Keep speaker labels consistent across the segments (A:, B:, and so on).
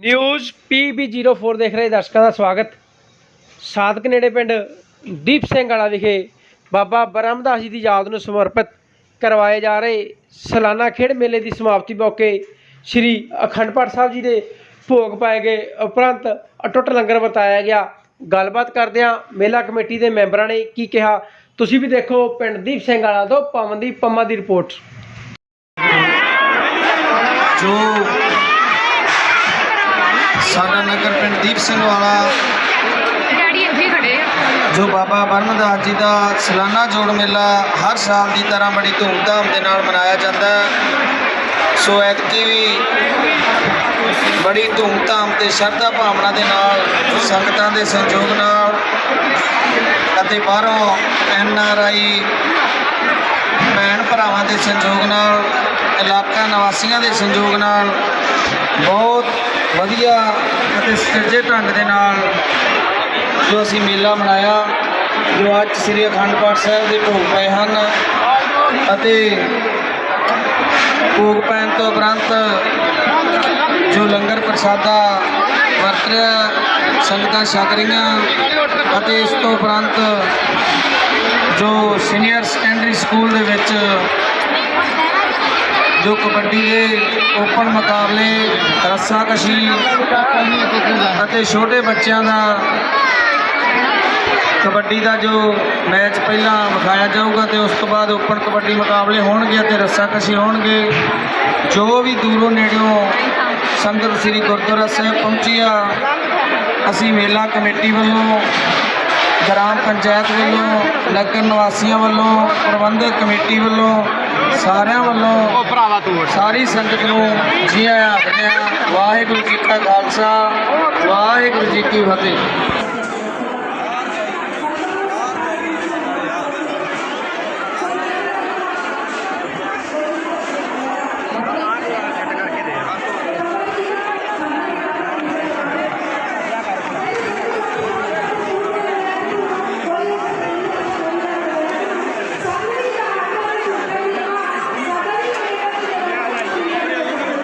A: News PB04 ਦੇਖ ਰਹੇ ਦਰਸ਼ਕਾਂ ਦਾ ਸਵਾਗਤ। ਸਾਦਕ ਨੇੜੇ ਪਿੰਡ ਦੀਪ ਸਿੰਘ ਵਾਲਾ ਵਿਖੇ ਬਾਬਾ ਬਰਮਦਾਸ ਜੀ ਦੀ ਯਾਦ ਨੂੰ ਸਮਰਪਿਤ ਕਰਵਾਏ ਜਾ ਰਹੇ ਸਾਲਾਨਾ ਖੇਡ ਮੇਲੇ ਦੀ ਸਮਾਪਤੀ ਮੌਕੇ ਸ੍ਰੀ ਅਖੰਡ ਪਾਠ ਸਾਹਿਬ ਜੀ ਦੇ ਭੋਗ ਪਾਏ ਗਏ। ਉਪਰੰਤ ਅਟੁੱਟ ਲੰਗਰ ਵਰਤਾਇਆ ਗਿਆ। ਗੱਲਬਾਤ ਕਰਦਿਆਂ ਮੇਲਾ ਕਮੇਟੀ ਦੇ ਮੈਂਬਰਾਂ ਨੇ ਕੀ ਕਿਹਾ। ਤੁਸੀਂ ਵੀ ਦੇਖੋ ਪਿੰਡ ਦੀਪ ਸਿੰਘ ਵਾਲਾ ਤੋਂ ਪਵਨਦੀਪ ਪੰਮਾ ਦੀ ਰਿਪੋਰਟ।
B: ਜੋ ਸਾਡਾ ਨਗਰ ਪਿੰਡ ਦੀਪ ਸਿੰਘ ਵਾਲਾ
C: ਡੈਡੀ ਇੱਥੇ ਖੜੇ ਆ।
B: ਜੋ ਬਾਬਾ ਬਰਮਦਾਸ ਜੀ ਦਾ ਸਾਲਾਨਾ ਜੋੜ ਮੇਲਾ ਹਰ ਸਾਲ ਦੀ ਤਰ੍ਹਾਂ ਬੜੀ ਧੂਮਧਾਮ ਦੇ ਨਾਲ ਮਨਾਇਆ ਜਾਂਦਾ ਸੋ ਐਤਕੀ ਵੀ ਬੜੀ ਧੂਮਧਾਮ ਤੇ ਸ਼ਰਧਾ ਭਾਵਨਾ ਦੇ ਨਾਲ ਸੰਗਤਾਂ ਦੇ ਸੰਯੋਗ ਨਾਲ ਅਤੇ ਬਾਹਰੋਂ ਐਨ ਆਰ ਆਈ ਭੈਣ ਭਰਾਵਾਂ ਦੇ ਸੰਯੋਗ ਨਾਲ ਇਲਾਕਾ ਨਿਵਾਸੀਆਂ ਦੇ ਸੰਯੋਗ ਨਾਲ ਬਹੁਤ ਵਧੀਆ ਅਤੇ ਸੱਜੇ ਢੰਗ ਦੇ ਨਾਲ ਜੋ ਅਸੀਂ ਮੇਲਾ ਮਨਾਇਆ, ਜੋ ਅੱਜ ਸ੍ਰੀ ਅਖੰਡ ਪਾਠ ਸਾਹਿਬ ਦੇ ਭੋਗ ਪਏ ਹਨ ਅਤੇ ਭੋਗ ਪੈਣ ਤੋਂ ਉਪਰੰਤ ਜੋ ਲੰਗਰ ਪ੍ਰਸ਼ਾਦਾ ਵਰਤ ਰਿਹਾ, ਸੰਗਤਾਂ ਛਕ ਰਹੀਆਂ ਅਤੇ ਇਸ ਤੋਂ ਉਪਰੰਤ ਜੋ ਸੀਨੀਅਰ ਸੈਕੰਡਰੀ ਸਕੂਲ ਦੇ ਵਿੱਚ ਜੋ ਕਬੱਡੀ ਦੇ ਓਪਨ ਮੁਕਾਬਲੇ ਰੱਸਾਕਸ਼ੀ ਅਤੇ ਛੋਟੇ ਬੱਚਿਆਂ ਦਾ ਕਬੱਡੀ ਦਾ ਜੋ ਮੈਚ ਪਹਿਲਾਂ ਵਿਖਾਇਆ ਜਾਊਗਾ ਤੇ ਉਸ ਤੋਂ ਬਾਅਦ ਓਪਨ ਕਬੱਡੀ ਮੁਕਾਬਲੇ ਹੋਣਗੇ ਅਤੇ ਰੱਸਾਕਸ਼ੀ ਹੋਣਗੇ। ਜੋ ਵੀ ਦੂਰੋਂ ਨੇੜਿਓਂ ਸੰਗਤ ਸ੍ਰੀ ਗੁਰਦੁਆਰਾ ਸਾਹਿਬ ਪਹੁੰਚੀ ਆ, ਅਸੀਂ ਮੇਲਾ ਕਮੇਟੀ ਵੱਲੋਂ ਗ੍ਰਾਮ ਪੰਚਾਇਤ ਵੱਲੋਂ ਨਗਰ ਨਿਵਾਸੀਆਂ ਵੱਲੋਂ ਪ੍ਰਬੰਧਕ ਕਮੇਟੀ ਵੱਲੋਂ ਸਾਰਿਆਂ ਵੱਲੋਂ
C: ਭਰਾਵਾ ਤੂੰ
B: ਸਾਰੀ ਸੰਗਤ ਨੂੰ ਜੀ ਆਇਆਂ ਆਖਦੇ ਹਾਂ ਵਾਹਿਗੁਰੂ ਜੀ ਕਾ ਖਾਲਸਾ ਵਾਹਿਗੁਰੂ ਜੀ ਕੀ ਫਤਿਹ।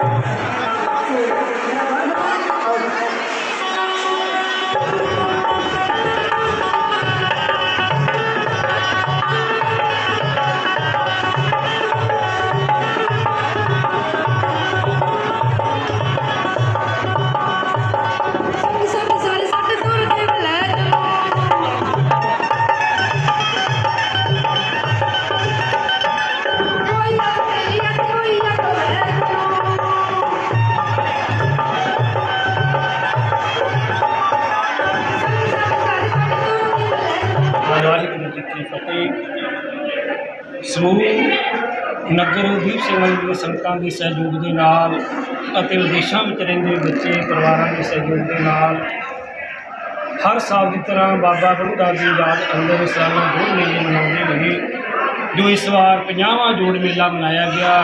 C: Thank you.
D: ਵਾਹਿਗੁਰੂ ਜੀ ਕੀ ਫਤਿਹ। ਸਮੂਹ ਨਗਰ ਦੀਪ ਸਿੰਘ ਵਾਲੀ ਸੰਗਤਾਂ ਦੇ ਸਹਿਯੋਗ ਦੇ ਨਾਲ ਅਤੇ ਵਿਦੇਸ਼ਾਂ ਵਿੱਚ ਰਹਿੰਦੇ ਬੱਚੇ, ਪਰਿਵਾਰਾਂ ਦੇ ਸਹਿਯੋਗ ਦੇ ਨਾਲ ਹਰ ਸਾਲ ਦੀ ਤਰ੍ਹਾਂ ਬਾਬਾ ਬੁੱਢਾ ਦੀ ਯਾਦ ਅੰਦਰ ਸਾਲਾਂ ਜੋੜ ਮੇਲੇ ਮਨਾਉਂਦੇ ਰਹੇ, ਜੋ ਇਸ ਵਾਰ 50ਵਾਂ ਜੋੜ ਮੇਲਾ ਮਨਾਇਆ ਗਿਆ,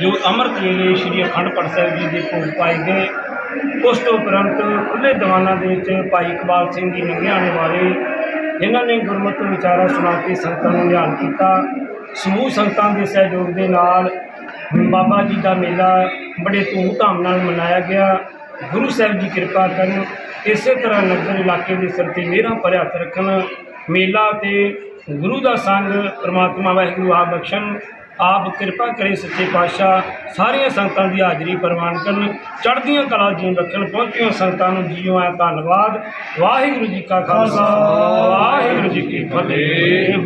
D: ਜੋ ਅੰਮ੍ਰਿਤ ਵੇਲੇ ਸ੍ਰੀ ਅਖੰਡ ਪਾਠ ਸਾਹਿਬ ਜੀ ਦੇ ਭੋਗ ਪਾਏ ਗਏ। ਉਸ ਤੋਂ ਉਪਰੰਤ ਖੁੱਲੇ ਦੀਵਾਨਾਂ ਦੇ ਵਿੱਚ ਭਾਈ ਇਕਬਾਲ ਸਿੰਘ ਜੀ ਨੰਗਿਆਣੇ ਵਾਲੇ ਜਿਨ੍ਹਾਂ ਨੇ ਗੁਰਮਤਿ ਵਿਚਾਰਾ ਸੁਣਾ ਕੇ ਸੰਗਤਾਂ ਨੂੰ ਨਿਹਾਲ ਕੀਤਾ। ਸਮੂਹ ਸੰਗਤਾਂ ਦੇ ਸਹਿਯੋਗ ਦੇ ਨਾਲ ਬਾਬਾ ਜੀ ਦਾ ਮੇਲਾ ਬੜੇ ਧੂਮਧਾਮ ਨਾਲ ਮਨਾਇਆ ਗਿਆ। ਗੁਰੂ ਸਾਹਿਬ ਜੀ ਕਿਰਪਾ ਕਰਨ ਇਸੇ ਤਰ੍ਹਾਂ ਨਗਰ ਇਲਾਕੇ ਦੇ ਸਿਰ ਤੇ ਮਿਹਰਾਂ ਭਰਿਆ ਹੱਥ ਰੱਖਣ। ਮੇਲਾ ਤੇ ਗੁਰੂ ਦਾ ਸੰਗ, ਪ੍ਰਮਾਤਮਾ ਵਾਹਿਗੁਰੂ ਆਪ ਬਖਸ਼ਣ। ਆਪ ਕਿਰਪਾ ਕਰੇ ਸੱਚੇ ਪਾਤਸ਼ਾਹ, ਸਾਰੀਆਂ ਸੰਗਤਾਂ ਦੀ ਹਾਜ਼ਰੀ ਪ੍ਰਵਾਨ ਕਰਨ, ਚੜ੍ਹਦੀਆਂ ਕਲਾ ਜੀਵਨ ਰੱਖਣ, ਪਹੁੰਚੀਆਂ ਸੰਗਤਾਂ ਨੂੰ ਜੀਓ ਆ ਧੰਨਵਾਦ। ਵਾਹਿਗੁਰੂ ਜੀ ਕਾ ਖਾਲਸਾ, ਵਾਹਿਗੁਰੂ ਜੀ ਕੀ ਫਤਿਹ।